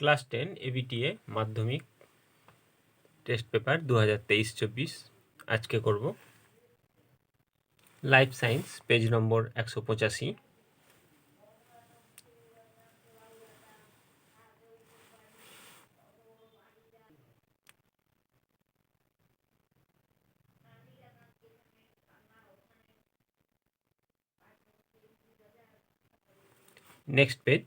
Class ten ABTA Madhyamik test paper দু হাজার তেইশ চব্বিশ। আজকে করব লাইফ সায়েন্স, পেজ নম্বর একশো পঁচাশি। নেক্সট পেজ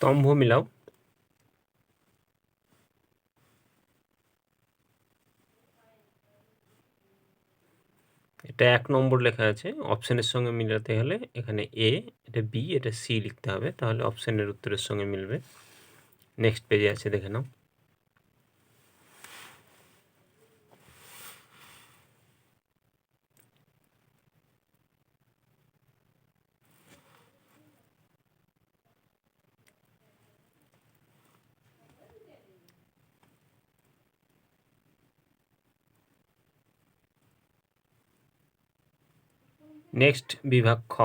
স্তম্ভ মিলাও। এটা এক নম্বর লেখা আছে, অপশানের সঙ্গে মিলাতে হলে এখানে এ এটা বি এটা সি লিখতে হবে, তাহলে অপশানের উত্তরের সঙ্গে মিলবে। নেক্সট পেজে আছে, দেখে নাও। নেক্সট বিভাগ খ।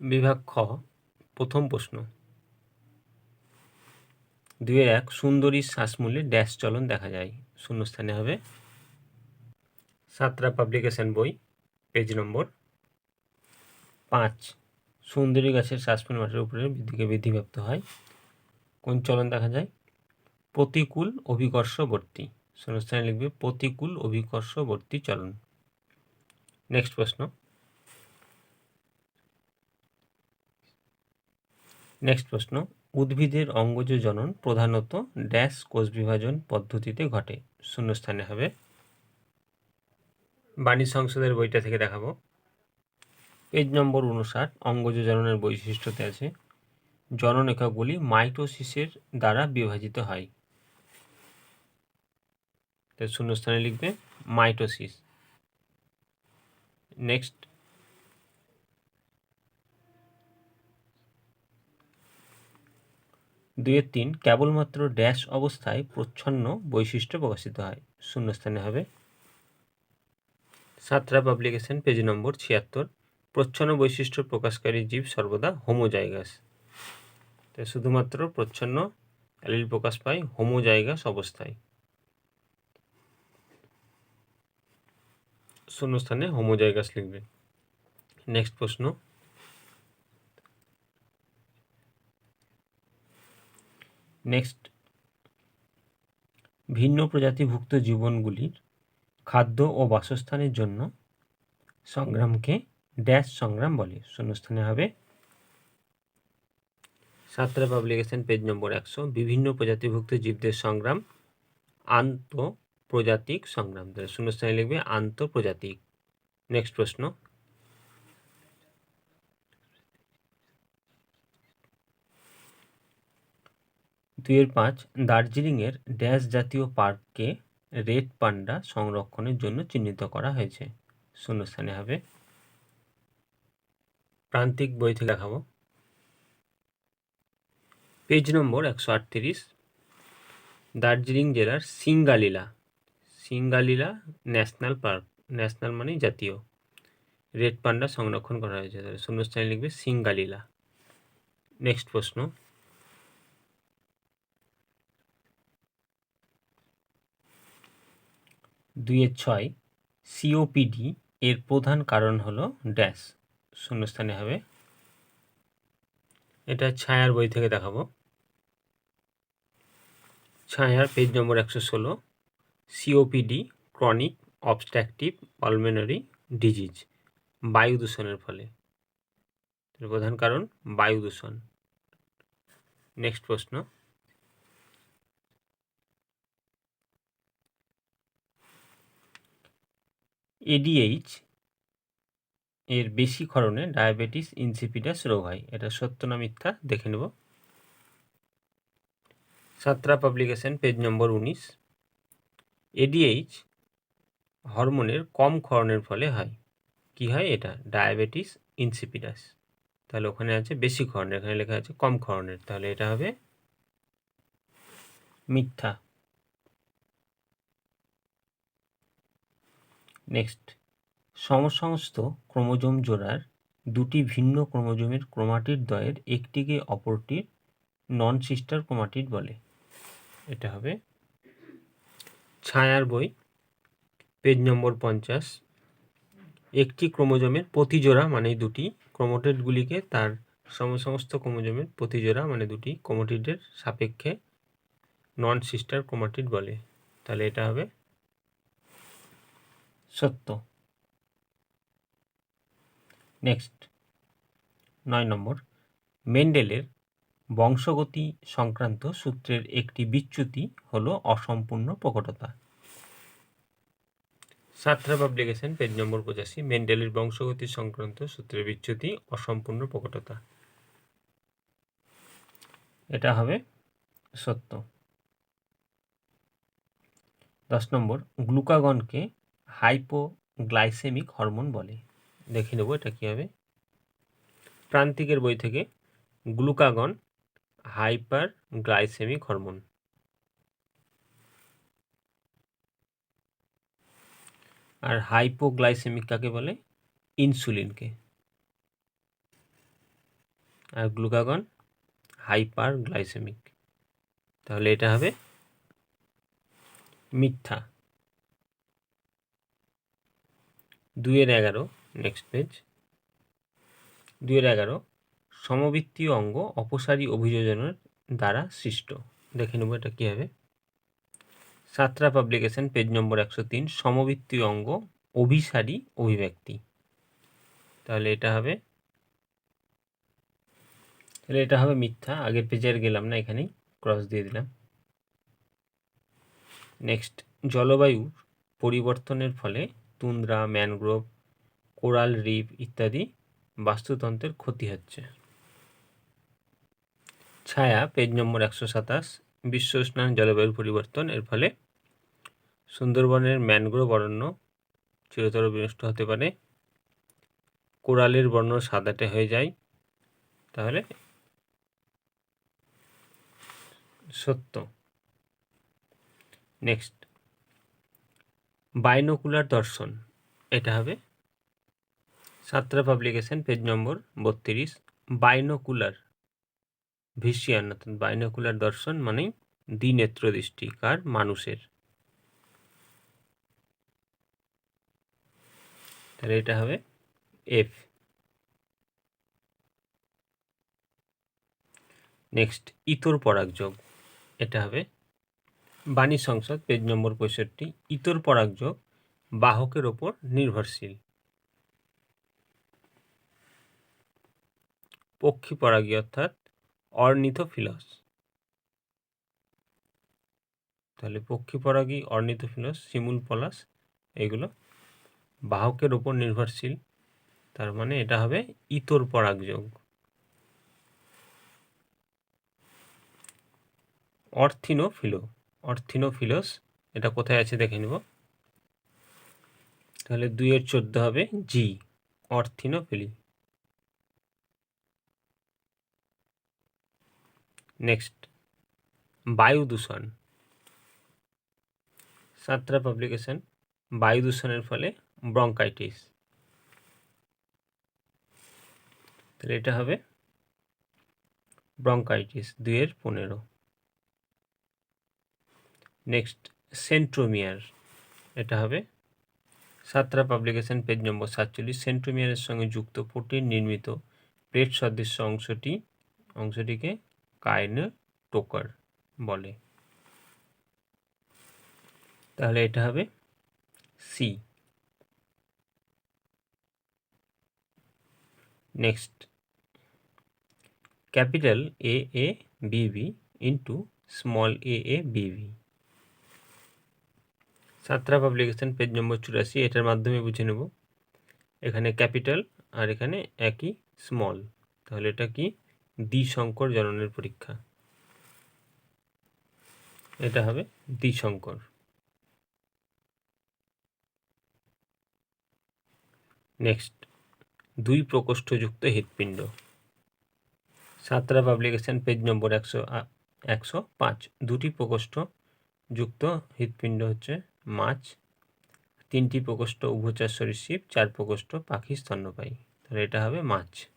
বিভাগ খ, প্রথম প্রশ্ন। দুয়ের এক, সুন্দরী শ্বাসমূলে ড্যাশ চলন দেখা যায়। শূন্যস্থানে হবে সাতরা পাবলিকেশন বই, পেজ নম্বর পাঁচ। সুন্দরী গাছের শ্বাসমূল মাটির উপরে দিকে বৃদ্ধিপ্রাপ্ত হয়। কোন চলন দেখা যায়? প্রতিকূল অভিকর্ষবর্তী। শূন্যস্থানে লিখবে প্রতিকূল অভিকর্ষবর্তী চলন। নেক্সট প্রশ্ন। নেক্সট প্রশ্ন, উদ্ভিদের অঙ্গজ জনন প্রধানত ড্যাশ কোষ বিভাজন পদ্ধতিতে ঘটে। শূন্যস্থানে হবে। বাণী সংসদের বইটা থেকে দেখাবো। পেজ নম্বর উনষাট, অঙ্গজ জননের বৈশিষ্ট্যতে আছে, জনন এককগুলি মাইটোসিসের দ্বারা বিভাজিত হয়। শূন্যস্থানে লিখবে মাইটোসিস। নেক্সট দুয়ের তিন, কেবলমাত্র ড্যাশ অবস্থায় প্রচ্ছন্ন বৈশিষ্ট্য প্রকাশিত হয়। শূন্যস্থানে হবে। সাতরা পাবলিকেশন পেজ নম্বর ছিয়াত্তর, প্রচ্ছন্ন বৈশিষ্ট্য প্রকাশকারী জীব সর্বদা হোমোজাইগাস তাই শুধুমাত্র প্রচ্ছন্ন অ্যালিল প্রকাশ পায় হোমোজাইগাস অবস্থায়। শূন্যস্থানে হোমোজাইগাস লিখবে। নেক্সট প্রশ্ন। নেক্সট ভিন্ন প্রজাতিভুক্ত জীবনগুলির খাদ্য ও বাসস্থানের জন্য সংগ্রামকে ড্যাশ সংগ্রাম বলে। শূন্যস্থানে হবে সাতরা পাবলিকেশন পেজ নম্বর একশো। বিভিন্ন প্রজাতিভুক্ত জীবদের সংগ্রাম, আন্ত প্রজাতিক সংগ্রাম। তাহলে শূন্যস্থানে লিখবে আন্তঃপ্রজাতিক। নেক্সট প্রশ্ন। দুইয়ের পাঁচ, দার্জিলিংয়ের ড্যাশ জাতীয় পার্ককে রেড পান্ডা সংরক্ষণের জন্য চিহ্নিত করা হয়েছে। শূন্যস্থানে হবে। প্রান্তিক বই থেকে দেখাবো। পেজ নম্বর একশো আটত্রিশ, দার্জিলিং জেলার Singalila. Singalila national park, national মানেই জাতীয়। রেড পান্ডা সংরক্ষণ করা হয়েছে। তাহলে শূন্যস্থানে লিখবে সিঙ্গালিলা। নেক্সট প্রশ্ন। দুইয়ের ছয় সিওপিডি এর প্রধান কারণ হলো ড্যাশ। শূন্যস্থানে হবে এটা ছায়ার বই থেকে দেখাবো। ছায়ার পেজ নম্বর একশো ষোলো। COPD chronic obstructive pulmonary disease বায়ু দূষণের ফলে। প্রধান কারণ, বায়ু দূষণ। নেক্সট প্রশ্ন। এডিএইচ এর বেশি ক্ষরণে ডায়াবেটিস ইনসিপিডাস রোগ হয়। এটা সত্য না মিথ্যা? দেখে নেব। সাতরা পাবলিকেশন, পেজ নম্বর উনিশ। এডিএইচ হরমোনের কম ক্ষরণের ফলে হয়। কি হয় এটা? ডায়াবেটিস ইনসিপিডাস তাহলে ওখানে আছে বেশি ক্ষরণের এখানে লেখা আছে কম ক্ষরণের। তাহলে এটা হবে মিথ্যা। নেক্সট সমসমস্ত ক্রোমোজোম জোড়ার দুটি ভিন্ন ক্রোমোজোমের ক্রোমাটিড দ্বয়ের একটিকে অপরটির নন সিস্টার ক্রোমাটিড বলে। এটা হবে ছায়ার বই পেজ নম্বর পঞ্চাশ। একটি ক্রোমোজোমের প্রতি জোড়া মানে দুটি ক্রোমোটিডগুলিকে তার সমস্ত ক্রোমোজোমের প্রতি জোড়া মানে দুটি ক্রোমোটিডের সাপেক্ষে নন সিস্টার ক্রোমাটিড বলে। তাহলে এটা হবে সত্য। নেক্সট নয় নম্বর। মেন্ডেলের বংশগতি সংক্রান্ত সূত্রের একটি বিচ্যুতি হলো অসম্পূর্ণ প্রকটতা। সাতরা পাবলিকেশন পেজ নম্বর পঁচাশি, মেন্ডেলের বংশগতি সংক্রান্ত সূত্রের বিচ্যুতি, অসম্পূর্ণ প্রকটতা। এটা হবে সত্য। দশ নম্বর, গ্লুকাগনকে হাইপোগ্লাইসেমিক হরমোন বলে। দেখে নেব এটা কী হবে। প্রান্তিকের বই থেকে গ্লুকাগন হাইপার গ্লাইসেমিক হরমোন। আর হাইপোগ্লাইসেমিক কাকে বলে? ইনসুলিনকে আর গ্লুকাগন হাইপার গ্লাইসেমিক তাহলে এটা হবে মিথ্যা। দুইয়ের এগারো নেক্সট পেজ দুইয়ের এগারো, সমবৃত্তীয় অঙ্গ অপসারী অভিযোজনের দ্বারা সৃষ্ট। দেখে নেব এটা কী হবে সাতরা পাবলিকেশন পেজ নম্বর একশো তিন সমবৃত্তীয় অঙ্গ, অভিসারী, অভিব্যক্তি। তাহলে এটা হবে, তাহলে এটা হবে মিথ্যা, আগের পেজে আর গেলাম না এখানেই ক্রস দিয়ে দিলাম। নেক্সট জলবায়ুর পরিবর্তনের ফলে তুন্দ্রা ম্যানগ্রোভ কোরাল রিপ ইত্যাদি বাস্তুতন্ত্রের ক্ষতি হচ্ছে। ছায়া পেজ নম্বর একশো সাতাশ বিশ্ব উষ্ণায়ন জলবায়ুর পরিবর্তন, এর ফলে সুন্দরবনের ম্যানগ্রোভ অরণ্য চিরতর বিনষ্ট হতে পারে। কোরালের বর্ণ সাদাটে হয়ে যায়। তাহলে সত্য। নেক্সট। বাইনোকুলার দর্শন, এটা হবে সাতরা পাবলিকেশন, পেজ নম্বর বত্রিশ। বাইনোকুলার ভিসিয়ান অর্থাৎ বাইনোকুলার দর্শন মানেই দ্বিনেত্র দৃষ্টি কার মানুষের। তাহলে এটা হবে এফ নেক্সট ইতর পরাগযোগ এটা হবে বাণী সংসদ পেজ নম্বর পঁয়ষট্টি। ইতর পরাগযোগ বাহকের ওপর নির্ভরশীল। পক্ষী পরাগী অর্থাৎ অর্নিথোফিলস। তাহলে পক্ষী পরাগী অর্নিথোফিলস শিমুল পলাশ এগুলো বাহকের ওপর নির্ভরশীল। তার মানে এটা হবে ইতর পরাগযোগ অর্থিনোফিলো, অর্থিনোফিলোস, এটা কোথায় আছে দেখে নেব। তাহলে দুইয়ের চোদ্দ হবে জি, অর্থিনোফিলি। নেক্সট বায়ু দূষণ সাতটা পাবলিকেশন বায়ু দূষণের ফলে ব্রঙ্কাইটিস তাহলে এটা হবে ব্রঙ্কাইটিস দুইয়ের পনেরো। নেক্সট সেন্ট্রোমিয়ার এটা হবে সাতরা পাবলিকেশন পেজ নম্বর সাতচল্লিশ। সেন্ট্রোমিয়ারের সঙ্গে যুক্ত প্রোটিন নির্মিত প্লেট সদৃশ্য অংশটি, অংশটিকে টোকার বলে। তাহলে এটা হবে C next capital A A BV into small A A বিভি সাতরা পাবলিকেশন পেজ নম্বর চুরাশি, এটার মাধ্যমে বুঝে নেব। এখানে ক্যাপিটাল আর এখানে একই স্মল তাহলে এটা কি? দ্বিসংকর জননের পরীক্ষা। এটা হবে দ্বিশঙ্কর। নেক্সট, দুই প্রকোষ্ঠযুক্ত হৃৎপিণ্ড। সাতরা পাবলিকেশন পেজ নম্বর একশো একশো পাঁচ। দুটি প্রকোষ্ঠ যুক্ত হৃৎপিণ্ড হচ্ছে মাছ, তিনটি প্রকোষ্ঠ উভচর সরীসৃপ, চার প্রকোষ্ঠ পাখি স্তন্যপায়ী। তাহলে এটা হবে মাছ।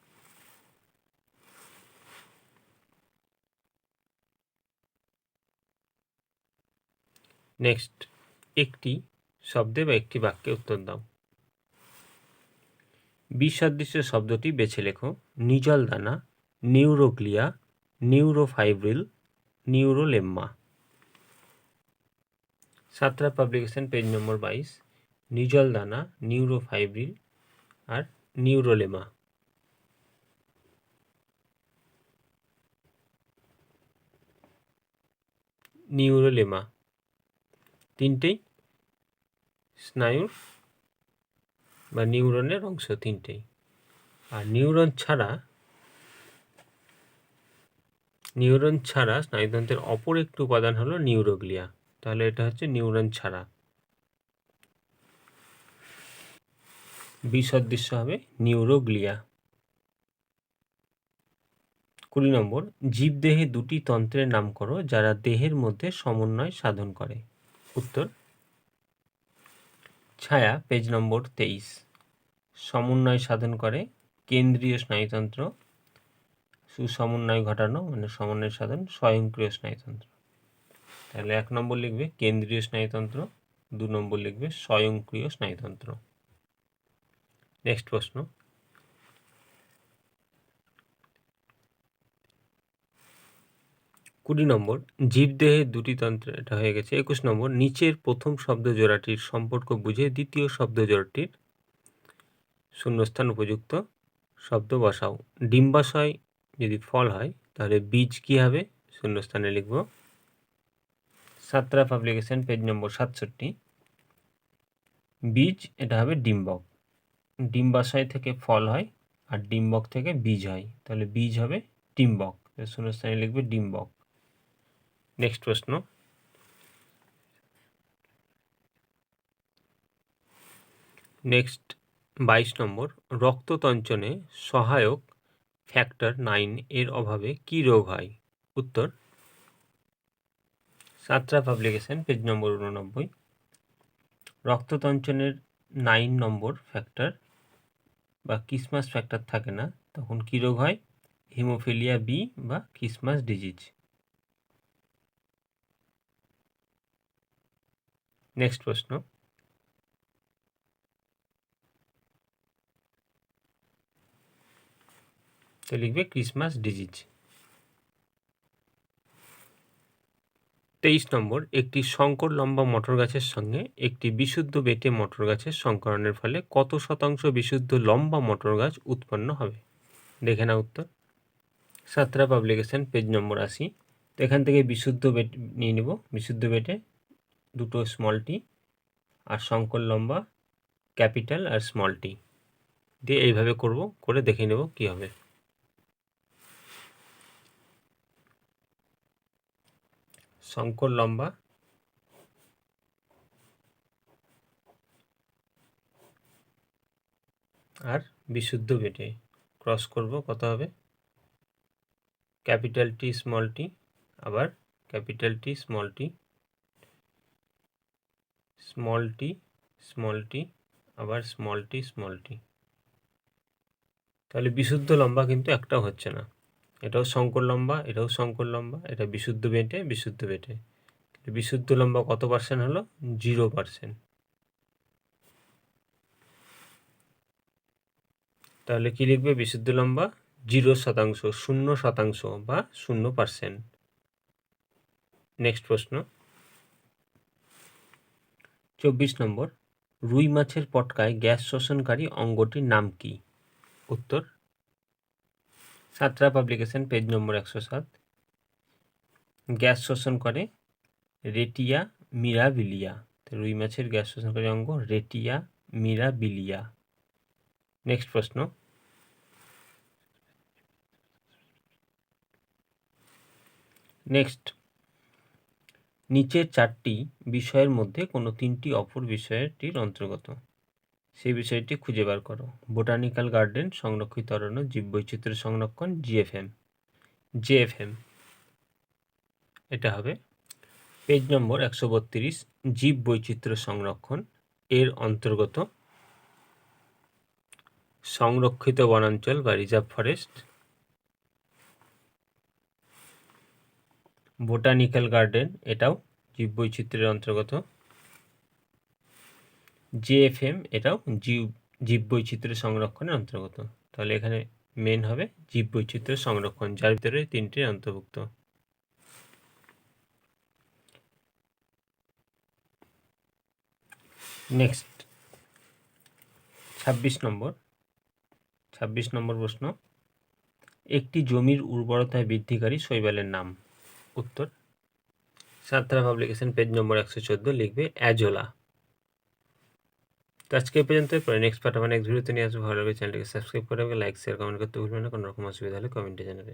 নেক্সট একটি শব্দে বা একটি বাক্যে উত্তর দাও। বিসদৃশ্য শব্দটি বেছে লেখো। নিজল দানা, neuroglia, neurofibril, neurolemma. Santra publication page number বাইশ। নিজল দানা, নিউরোফাইব্রিল আর নিউরোলেমা নিউরোলেমা তিনটেই, স্নায়ুর বা নিউরনের অংশ তিনটেই। আর নিউরন ছাড়া নিউরন ছাড়া স্নায়ুতন্ত্রের অপর একটি উপাদান হলো নিউরোগ্লিয়া। তাহলে এটা হচ্ছে নিউরন ছাড়া। বিসদৃশ্য হবে নিউরোগ্লিয়া। কুড়ি নম্বর, জীবদেহে দুটি তন্ত্রের নাম করো যারা দেহের মধ্যে সমন্বয় সাধন করে। উত্তর। ছায়া, পেজ নম্বর তেইশ। সমন্বয় সাধন করে কেন্দ্রীয় স্নায়ুতন্ত্র। সুসমন্বয় ঘটানো মানে সমন্বয় সাধন, স্বয়ংক্রিয় স্নায়ুতন্ত্র। তাহলে এক নম্বর লিখবে কেন্দ্রীয় স্নায়ুতন্ত্র, দু নম্বর লিখবে স্বয়ংক্রিয় স্নায়ুতন্ত্র। নেক্সট প্রশ্ন। কুড়ি নম্বর জীবদেহে দুটি তন্ত্র এটা হয়ে গেছে। একুশ নম্বর, নিচের প্রথম শব্দ জোড়াটির সম্পর্ক বুঝে দ্বিতীয় শব্দ জোড়াটির শূন্যস্থান উপযুক্ত শব্দ বসাও। ডিম্বাশয় যদি ফল হয়, তাহলে বীজ কী হবে? শূন্যস্থানে লিখব। সাতরা পাবলিকেশন পেজ নম্বর সাতষট্টি। বীজ, এটা হবে ডিম্বক। ডিম্বাশয় থেকে ফল হয় আর ডিম্বক থেকে বীজ হয়। তাহলে বীজ হবে ডিম্বক। শূন্যস্থানে লিখবে ডিম্বক। নেক্সট প্রশ্ন নেক্সট বাইশ নম্বর, রক্ততঞ্চনে সহায়ক ফ্যাক্টর নাইন এর অভাবে কি রোগ হয়? উত্তর, সাতরা পাবলিকেশন পেজ নম্বর উননব্বই। রক্ততঞ্চনের নাইন নম্বর ফ্যাক্টর বা কিসমাস ফ্যাক্টর থাকে না, তখন কী রোগ হয়? হিমোফিলিয়া বি বা কিসমাস ডিজিজ নেক্সট প্রশ্ন। তো লিখবে ক্রিসমাস ডিজিজ। তেইশ নম্বর, একটি শঙ্কর লম্বা মটর গাছের সঙ্গে একটি বিশুদ্ধ বেটে মটর গাছের সংকরণের ফলে কত শতাংশ বিশুদ্ধ লম্বা মটর গাছ উৎপন্ন হবে? দেখে না উত্তর। সাতরা পাবলিকেশন, পেজ নম্বর আশি। তো এখান থেকে বিশুদ্ধ বেট নিয়ে নেব। বিশুদ্ধ বেটে দুটো স্মল টি আর শঙ্কর লম্বা ক্যাপিটাল আর স্মল টি দিয়ে এইভাবে করব, করে দেখে নেব কী হবে। শঙ্কর লম্বা আর বিশুদ্ধ বেটে। ক্রস করব, কত হবে? ক্যাপিটাল টি স্মল টি আবার capital T small T small T small T আবার স্মল টি স্মল টি তাহলে বিশুদ্ধ লম্বা কিন্তু একটাও হচ্ছে না। এটাও শঙ্কর লম্বা, এটাও শঙ্কর লম্বা, এটা বিশুদ্ধ বেটে বিশুদ্ধ বেটে। বিশুদ্ধ লম্বা কত পার্সেন্ট হলো? জিরো পার্সেন্ট তাহলে কি লিখবে? বিশুদ্ধ লম্বা জিরো শতাংশ, শূন্য শতাংশ বা শূন্য পার্সেন্ট নেক্সট প্রশ্ন। চব্বিশ নম্বর, রুই মাছের পটকায় গ্যাস শোষণকারী অঙ্গটির নাম কি? উত্তর, সাতরা পাবলিকেশন, পেজ নম্বর একশো সাত। গ্যাস শোষণ করে রেটিয়া মিরাবিলিয়া। রুই মাছের গ্যাস শোষণকারী অঙ্গ রেটিয়া মিরাবিলিয়া। নেক্সট প্রশ্ন। নেক্সট নিচের চারটি বিষয়ের মধ্যে কোনো তিনটি অপর বিষয়টির অন্তর্গত। সেই বিষয়টি খুঁজে বার করো। বোটানিক্যাল গার্ডেন সংরক্ষিত অরণ্য জীববৈচিত্র্য সংরক্ষণ, জিএফএম। জেএফএম এটা হবে পেজ নম্বর একশো বত্রিশ জীব বৈচিত্র্য সংরক্ষণ। এর অন্তর্গত সংরক্ষিত বনাঞ্চল বা রিজার্ভ ফরেস্ট। বোটানিক্যাল গার্ডেন, এটাও জীববৈচিত্র্যের অন্তর্গত। জেএফএম এটাও জীব জীববৈচিত্র্য সংরক্ষণের অন্তর্গত। তাহলে এখানে মেন হবে জীববৈচিত্র্য সংরক্ষণ, যার ভিতরে তিনটি অন্তর্ভুক্ত। নেক্সট ছাব্বিশ নম্বর। ছাব্বিশ নম্বর প্রশ্ন। একটি জমির উর্বরতা বৃদ্ধিকারী শৈবালের নাম। উত্তর। সাতরা পাবলিকেশন পেজ নম্বর একশো চোদ্দ, লিখবে অ্যাজোলা। তো আজকে পর্যন্ত পরে নেক্সট পার্ট আমার নেক্সট ভিডিওতে নিয়ে আসব। ভালো লাগবে চ্যানেলটিকে সাবস্ক্রাইব করে লাইক শেয়ার কমেন্ট করতে ভুলবেন না। কোনো রকম অসুবিধা হলে কমেন্টে জানাবে।